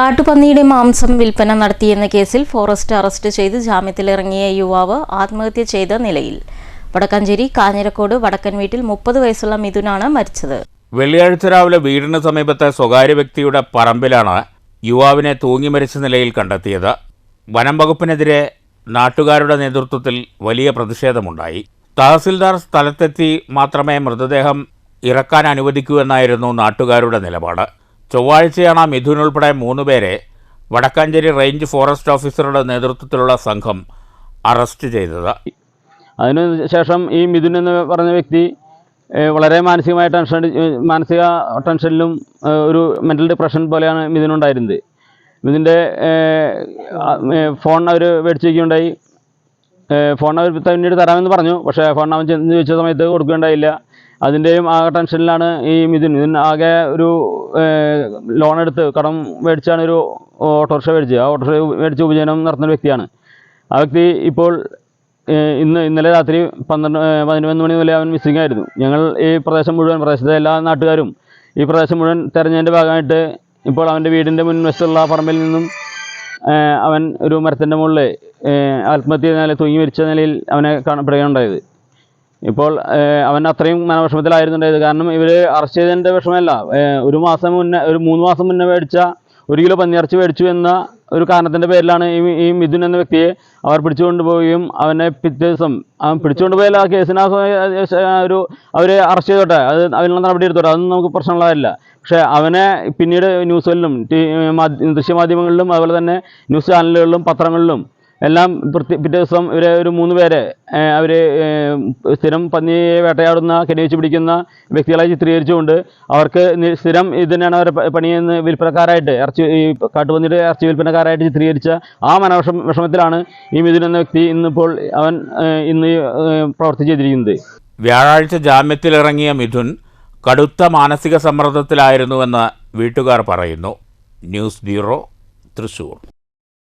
കാട്ടുപന്നിയുടെ മാംസം വിൽപ്പന നടത്തിയെന്ന കേസിൽ ഫോറസ്റ്റ് അറസ്റ്റ് ചെയ്ത് ജാമ്യത്തിലിറങ്ങിയ യുവാവ് ആത്മഹത്യ ചെയ്ത നിലയിൽ. വടക്കഞ്ചേരി കാഞ്ഞിരക്കോട് വടക്കൻ വീട്ടിൽ മുപ്പത് വയസ്സുള്ള മിഥുനാണ് മരിച്ചത്. വെള്ളിയാഴ്ച രാവിലെ വീടിന് സമീപത്തെ സ്വകാര്യ വ്യക്തിയുടെ പറമ്പിലാണ് യുവാവിനെ തൂങ്ങി മരിച്ച നിലയിൽ കണ്ടെത്തിയത്. വനം വകുപ്പിനെതിരെ നാട്ടുകാരുടെ നേതൃത്വത്തിൽ വലിയ പ്രതിഷേധമുണ്ടായി. തഹസിൽദാർ സ്ഥലത്തെത്തി മാത്രമേ മൃതദേഹം ഇറക്കാൻ അനുവദിക്കൂ എന്നായിരുന്നു നാട്ടുകാരുടെ നിലപാട്. ചൊവ്വാഴ്ചയാണ് മിഥുൻ ഉൾപ്പെടെ മൂന്നുപേരെ വടക്കാഞ്ചേരി റേഞ്ച് ഫോറസ്റ്റ് ഓഫീസറുടെ നേതൃത്വത്തിലുള്ള സംഘം അറസ്റ്റ് ചെയ്തത്. അതിനുശേഷം ഈ മിഥുൻ എന്ന് പറഞ്ഞ വ്യക്തി വളരെ മാനസികമായ ടെൻഷൻ മാനസിക ടെൻഷനിലും ഒരു മെന്റൽ ഡിപ്രഷൻ പോലെയാണ് മിഥുനുണ്ടായിരുന്നത് മിഥുന്റെ ഫോൺ അവർ മേടിച്ചിരിക്കുകയുണ്ടായി. ഫോൺ അവർ പിന്നീട് തരാമെന്ന് പറഞ്ഞു. പക്ഷേ ഫോൺ അവൻ ചെന്ന് ചോദിച്ച സമയത്ത് കൊടുക്കുകയുണ്ടായില്ല. അതിന്റെയും ആ ടെൻഷനിലാണ് ഈ മിഥുൻ. മിഥുൻ ആകെ ഒരു ലോൺ എടുത്ത് കടം മേടിച്ചാണ് ഒരു ഓട്ടോറിക്ഷ മേടിച്ചത്. ആ ഓട്ടോറിക്ഷ മേടിച്ച് ഉപജീവനം നടത്തുന്ന വ്യക്തിയാണ്. ആ വ്യക്തി ഇപ്പോൾ ഇന്ന് ഇന്നലെ രാത്രി പന്ത്രണ്ട് പതിനൊന്ന് മണി മുതലേ അവൻ മിസ്സിംഗ് ആയിരുന്നു. ഞങ്ങൾ ഈ പ്രദേശം മുഴുവൻ പ്രദേശത്തെ എല്ലാ നാട്ടുകാരും ഈ പ്രദേശം മുഴുവൻ തെരഞ്ഞതിന്റെ ഭാഗമായിട്ട് ഇപ്പോൾ അവന്റെ വീടിന്റെ മുൻവശത്തുള്ള പറമ്പിൽ നിന്നും അവൻ ഒരു മരത്തിന്റെ മുകളിൽ ആത്മഹത്യ നില തൂങ്ങി മരിച്ച നിലയിൽ അവനെ കാണപ്പെടുകയുണ്ടായത് ഇപ്പോൾ അവൻ അത്രയും മനവിഷമത്തിലായിരുന്നുണ്ടായത് കാരണം ഇവർ അറസ്റ്റ് ചെയ്തതിന്റെ വിഷമമല്ല. ഒരു മാസം മുന്നേ ഒരു മൂന്ന് മാസം മുന്നേ മേടിച്ച ഒരു കിലോ പന്നിയിറച്ചി മേടിച്ചു എന്ന ഒരു കാരണത്തിന്റെ പേരിലാണ് ഈ ഈ മിഥുൻ എന്ന വ്യക്തിയെ അവർ പിടിച്ചുകൊണ്ട് പോവുകയും അവനെ പിറ്റേ ദിവസം അവൻ പിടിച്ചുകൊണ്ട് പോയാൽ ആ കേസിന് ആ ഒരു അവരെ അറസ്റ്റ് ചെയ്തോട്ടെ. അത് അതിനുള്ള നടപടി എടുത്തോട്ടെ. അതൊന്നും നമുക്ക് പ്രശ്നമുള്ളതല്ല. പക്ഷേ അവനെ പിന്നീട് ന്യൂസുകളിലും ദൃശ്യമാധ്യമങ്ങളിലും അതുപോലെ തന്നെ ന്യൂസ് ചാനലുകളിലും പത്രങ്ങളിലും എല്ലാം പ്രത്യ- പിറ്റേ ദിവസം ഇവരെ ഒരു മൂന്ന് പേരെ അവർ സ്ഥിരം പന്നിയെ വേട്ടയാടുന്ന കെണിവെച്ച് പിടിക്കുന്ന വ്യക്തികളെ ചിത്രീകരിച്ചുകൊണ്ട് അവർക്ക് സ്ഥിരം ഇതിനാണ് അവർ പണിയെന്ന് വിൽപ്പനക്കാരായിട്ട് ഇറച്ചി ഈ കാട്ടുപന്നിയുടെ ഇറച്ചി വിൽപ്പനക്കാരായിട്ട് ചിത്രീകരിച്ച ആ മനോഷം വിഷമത്തിലാണ് ഈ മിഥുൻ എന്ന വ്യക്തി ഇന്നിപ്പോൾ അവൻ ഇന്ന് പ്രവർത്തി ചെയ്തിരിക്കുന്നത്. വ്യാഴാഴ്ച ജാമ്യത്തിലിറങ്ങിയ മിഥുൻ കടുത്ത മാനസിക സമ്മർദ്ദത്തിലായിരുന്നുവെന്ന് വീട്ടുകാർ പറയുന്നു. News bureau Thrissur.